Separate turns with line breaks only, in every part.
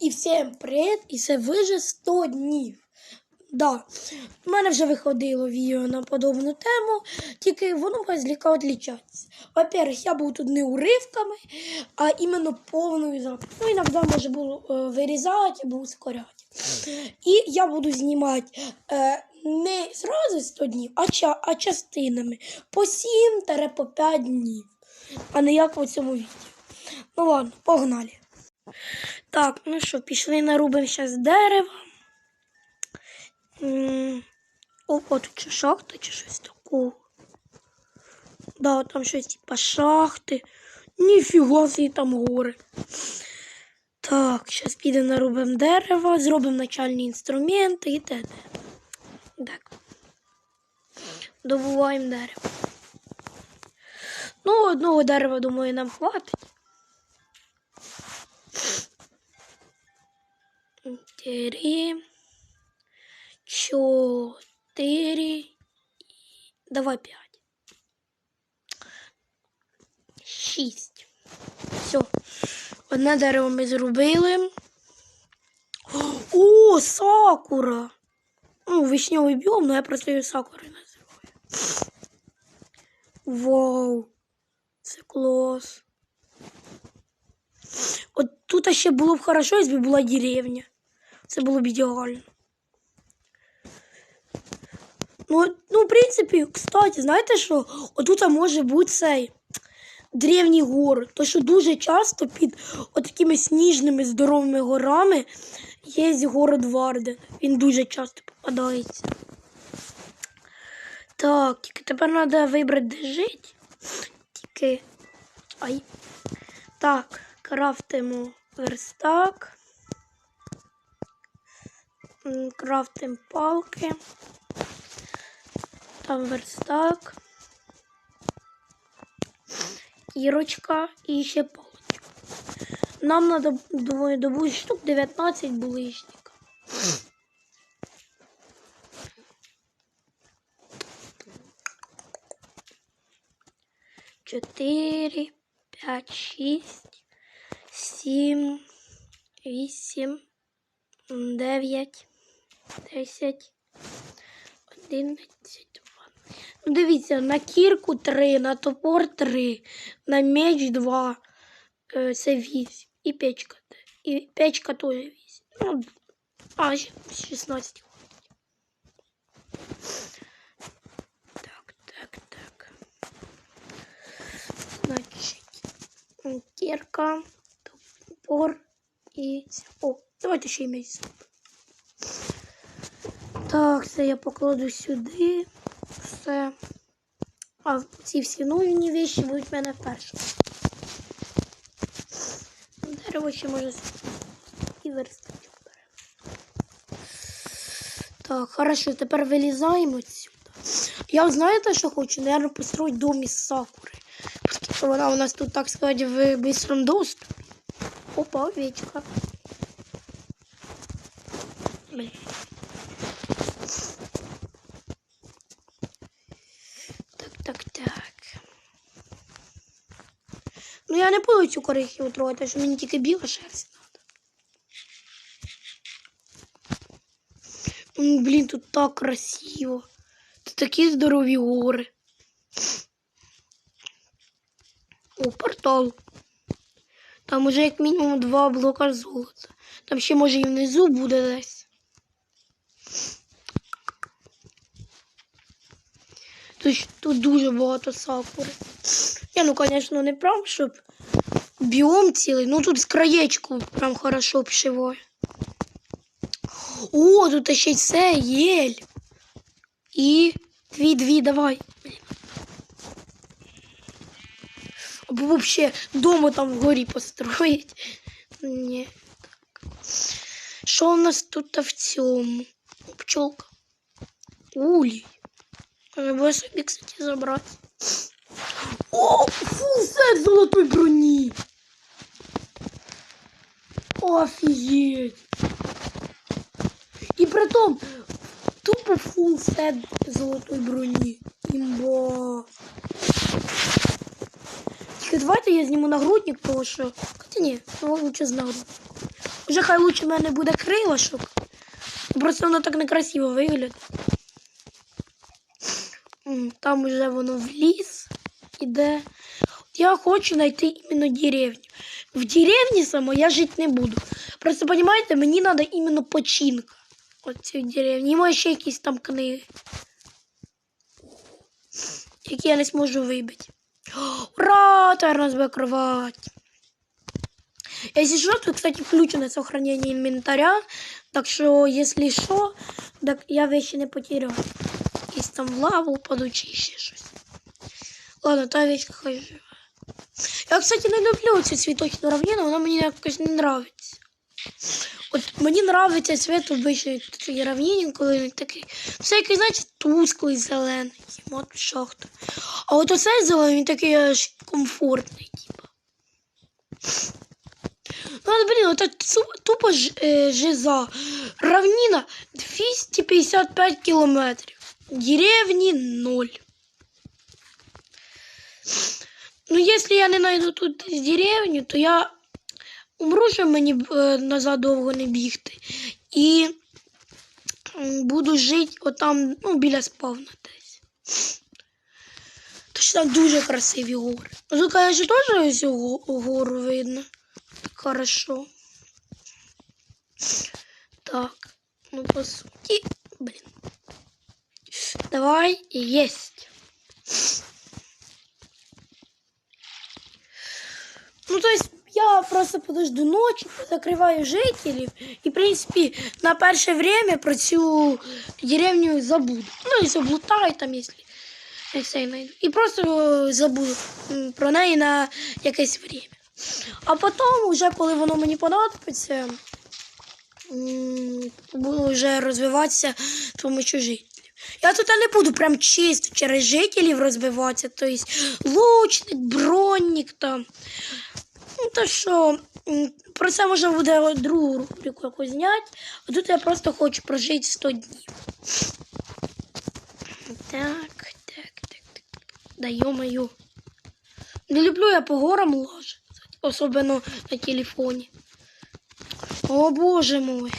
І всім привіт! І це вже 100 днів. Да. У мене вже виходило відео на подобну тему, тільки воно зліка відлічатися. Во-первых, я був тут не уривками, а іменно повною записью. Ну, іноді може було е, вирізати або ускоряти. І я буду знімати е, не зразу 100 днів, а, ча- а частинами по 7-по 5 днів, а не як в цьому відео. Ну ладно, погнали. Так, ну що, пішли нарубимо зараз дерева. Опа, тут чи шахта, чи щось таке. Да, там щось типа шахти. Ніфіга собі там гори. Так, зараз підемо нарубимо дерева, зробимо начальні інструменти і т.д. Так. Добуваємо дерево. Ну, одного дерева, думаю, нам хватить. Три, чотири, давай п'ять. Шість. Все. Одне дерево ми зробили. О, сакура! Ну, вишневий біом, але я просто її сакурою називаю. Вау! Це клас. От тут ще було б хорошо, якби була деревня. Це було б ідеально. Ну, ну, в принципі, кстати, знаєте що? Отут може бути цей древній город. То що дуже часто під такими сніжними здоровими горами є город Варден. Він дуже часто попадається. Так, тільки тепер треба вибрати, де жити. Тільки. Ай. Так, крафтимо верстак. Крафтимо палки. Там верстак. Кірочка і ще палочка. Нам треба, думаю, добути штук 19 булишник. Чотири, п'ять, шість, сім, вісім, дев'ять, десять, одинадцять, два. Ну, дивіться, на кірку 3, на топор 3, на меч 2, е, це 8. І печка. І печка теж 8. Ну, а, ще 16. Так, так, так. Значить, кірка, топор і... О, давайте ще й зробимо. Так, це я покладу сюди. Все. А ці всі нові вещі будуть в мене перші. Дерево ще може і верстачок. Так, хорошо, тепер вилізаємо відсюди. Я знаєте, що хочу? Наверное, построїти дом із сакури. Вона у нас тут, так сказати, в бистрому доступі. Опа, овечка. Блін. Так, так, так. Ну я не буду цю корихію трогати, що мені тільки біла шерсть треба. М, Блін, тут так красиво. Тут такі здорові гори. О, портал. Там уже як мінімум два блока золота. Там ще може і внизу буде десь. Тут, тут дуже багато сакури. Я, ну, звісно, не прям, щоб біом цілий. Ну тут з краєчку прям хорошо обшиває. О, тут ще й це єль. І дві-дві, давай. Або вообще дома там вгорі построїть. Ні. Так. Що у нас тут в цьому? Пчолка. Улей. Треба собі, кстати, забрати. О, фул сет золотой броні. Офігеть. І притом тупо фул сет золотої броні. Імба. Тільки давайте я зніму нагрудник, тому що. Хоча ні, ну лучше з нагрудник. Уже хай лучше в мене буде крилашок. Просто воно так некрасиво виглядає. Там уже воно в ліс іде. Я хочу знайти іменно деревню. В деревні само я жити не буду. Просто, розумієте, мені треба іменно починка. От цієї деревні. І може ще якісь там книги. Які я не зможу вибити. Ура! Тепер у кровать. Если что, тут, кстати, включено сохранение инвентаря. Так что, если что, так я вещи не потеряю. Если там лаву упаду. Ладно, та вещь хай. Я, кстати, не люблю цю цвіточну равнину, мені якось не нравиться. От мені нравиться цвіт обичної цієї равніни, коли він такий. Все який, знаєте, тусклий, шахта. А от оцей зелений, він такий аж комфортний, типу. Ну, блін, это тупо ж, е, жиза. Равнина 255 кілометрів. Деревні 0. Ну, якщо я не знайду тут деревню, то я умру, що мені е, назад довго не бігти. І буду жити отам, ну, біля спавна десь. Там дуже красиві гори. Ну, конечно, теж ось гору видно. Хорошо. Так, ну по сути, блин. Давай, есть. Ну, то есть, я просто подожду ночи, закрываю жителей, и, в принципе, на перше время про цю деревню забуду. Ну, і заблутаю там, якщо я все знайду. І просто забуду про неї на якесь время. А потім, вже коли воно мені понадобиться, буду вже розвиватися з допомогою жителів. Я тут не буду прям чисто через жителів розвиватися, тобто лучник, бронник там. Ну, то що, про це можна буде другу рубрику якусь зняти, а тут я просто хочу прожити 100 днів. Так. Да ё-моё. Не люблю я по горам лазити, особливо на телефоні. О боже мой,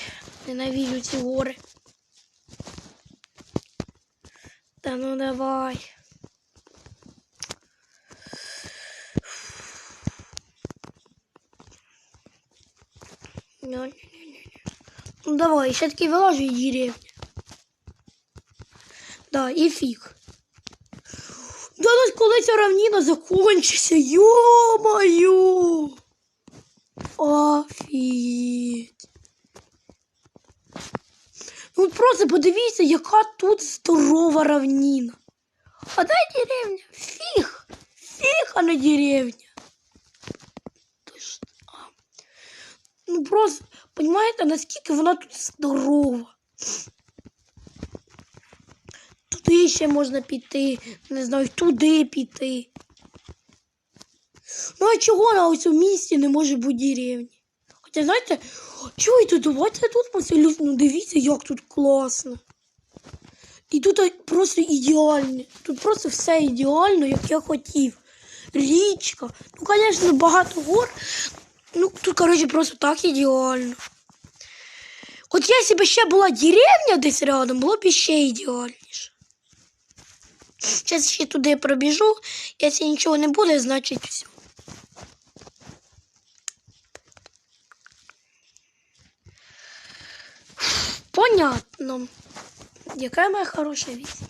ненавижу ці гори. Та ну давай. Ну давай, ще таки вилажу і деревня. Да, і фіг. Ну коли ця равніна закончиться, ё-моё! Офігеть. Ну просто подивіться, яка тут здорова равніна. А де деревня? Фіг! Фіг, а не деревня. Ну просто, понимаєте, наскільки вона тут здорова. Ще можна піти, не знаю, туди піти. Ну а чого на цьому місці не може бути деревні? Хоча, знаєте, чуєте, давайте тут поселюсь, ну дивіться, як тут класно. І тут просто ідеально. Тут просто все ідеально, як я хотів. Річка. Ну, звісно, багато гор. Ну, тут, коротше, просто так ідеально. От якщо б ще була деревня десь рядом, було б ще ідеальніше. Зараз ще туди пробіжу. Якщо нічого не буде, значить все. Понятно. Яка моя хороша вісня.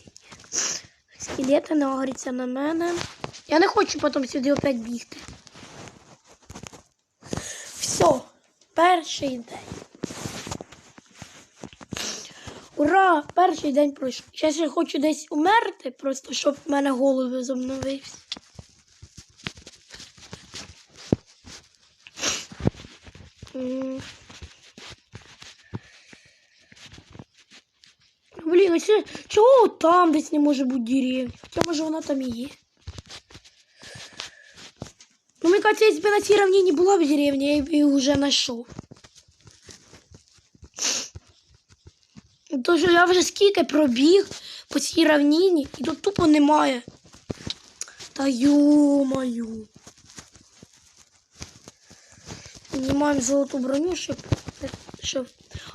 Скелети нагоряться на мене. Я не хочу потім сюди опять бігти. Все, перший день. Ура! Перший день пройшов. Зараз я хочу десь умерти, просто щоб в мене голос зобновився. Блін, а це чого там десь не може бути деревня? Хоча може вона там і є. Ну, мені кажется, якщо б на цій равнині була б деревня, я б її вже знайшов. То я вже скільки пробіг по цій равнині, і тут тупо немає. Та ё-моё. Знімаємо золоту броню, щоб Що?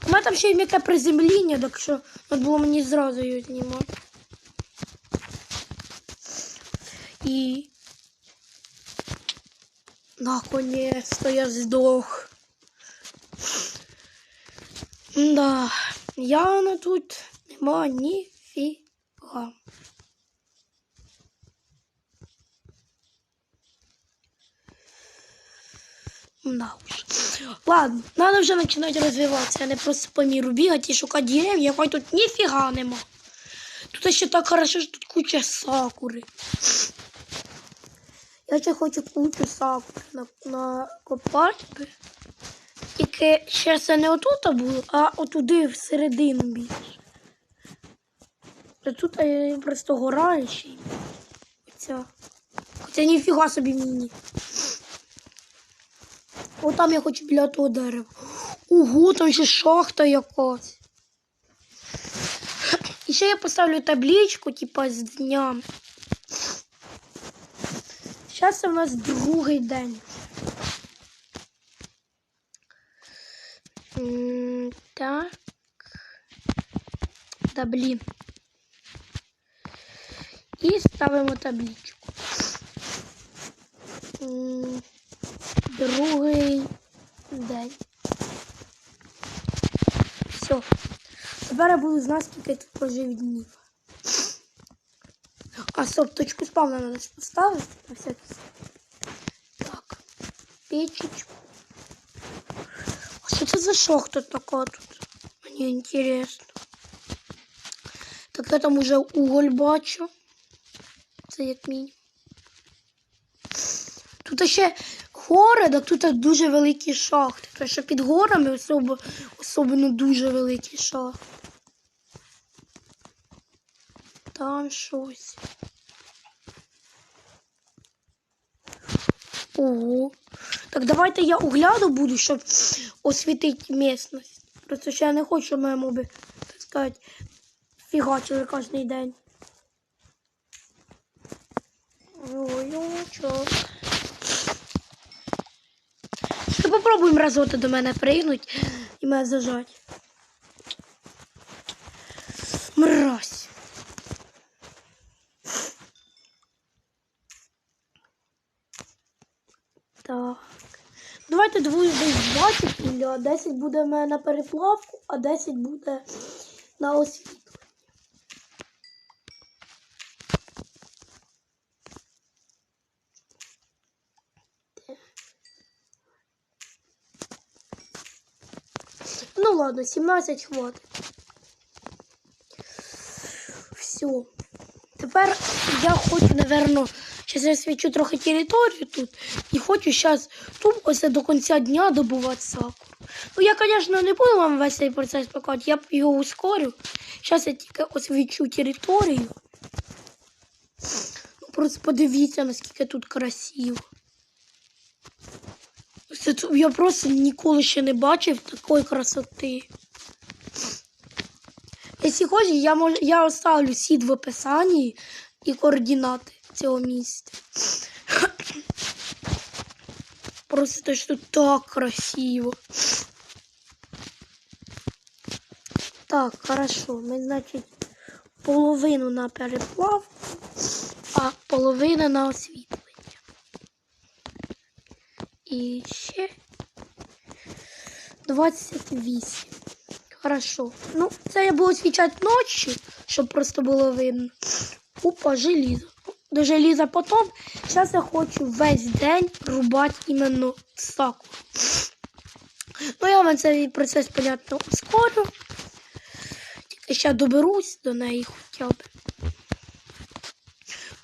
У мене там ще й м'яке приземління, так що треба було мені зразу його знімати. І наконец-то я здох. Да, явно тут нема ніфіга. Да уж. Ладно, надо вже починати розвиватися, а не просто по міру бігати і шукати дерев'я, хоч тут ніфіга нема. Тут ще так хорошо, що тут куча сакури. Я ще хочу кучу сакури на, накопати. би. Тільки ще це не отут було, а отуди всередину більше. Тут е, просто гора ще. Оця. Хоча ніфіга собі міні. От там я хочу біля того дерева. Ого, там ще шахта якась. І ще я поставлю табличку, типа з днем. Зараз у нас другий день. Так. Да блін. І ставимо табличку. Другий день. Все. Тепер я буду знати, скільки тут прожив днів. А, стоп, точку спавна ж поставити на всякий. Так. Печечку. Це за шахта така тут? Мені інтересно. Так я там уже уголь бачу. Це як мінімум. Тут ще гори, так тут дуже великі шахти. Тому що під горами особо, особливо дуже великі шахти. Там щось. Ого. Так давайте я огляду буду, щоб освітити місцевість. Просто ще я не хочу, щоб моби, так сказати, фігачили кожен день. Ой, ну чо. Ще попробуємо разоти до мене пригнуть і мене зажать. Мразь. Так. Давайте двоє десь 20 і 10 буде в мене на переплавку, а 10 буде на освітлення. Ну ладно, 17 хватить. Все. Тепер я хочу, напевно, зараз я свічу трохи територію тут і хочу зараз тут ось до кінця дня добувати сакуру. Ну, я, звісно, не буду вам весь цей процес показати, я його ускорю. Зараз я тільки освічу територію. Ну, просто подивіться, наскільки тут красиво. Це Я просто ніколи ще не бачив такої красоти. Якщо хочеш, я, я оставлю сід в описанні і координати цього місця. Просто що тут так красиво. Так, хорошо. Ми, значить, половину на переплавку, а половина на освітлення. І ще 28. Хорошо. Ну, це я буду освічати ночі, щоб просто було видно. Опа, желізо. До желіза потім. Зараз я хочу весь день рубати іменно саку. Ну, я вам цей процес, понятно, ускорю. Тільки ще доберусь до неї хоча б.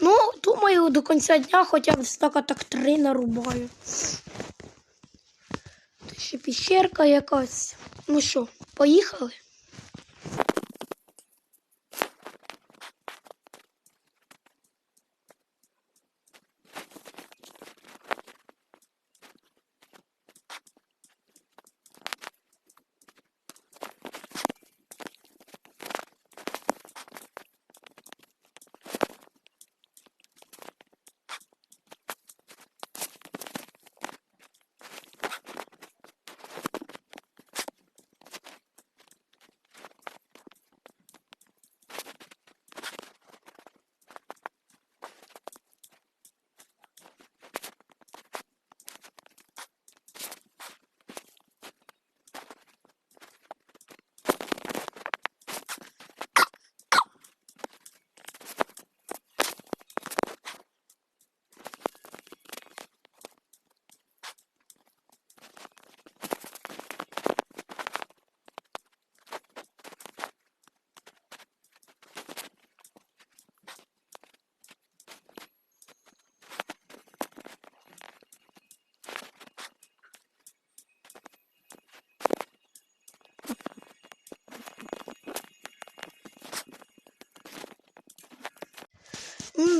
Ну, думаю, до кінця дня хоча б стака так три нарубаю. Ще піщерка якась. Ну що, поїхали?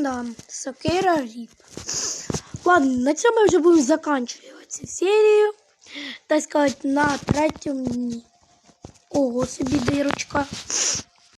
Да, сокира ріп. Ладно, на цьому ми вже будемо закінчувати цю серію. Так сказати, на третьому дні. Ого, собі дирочка.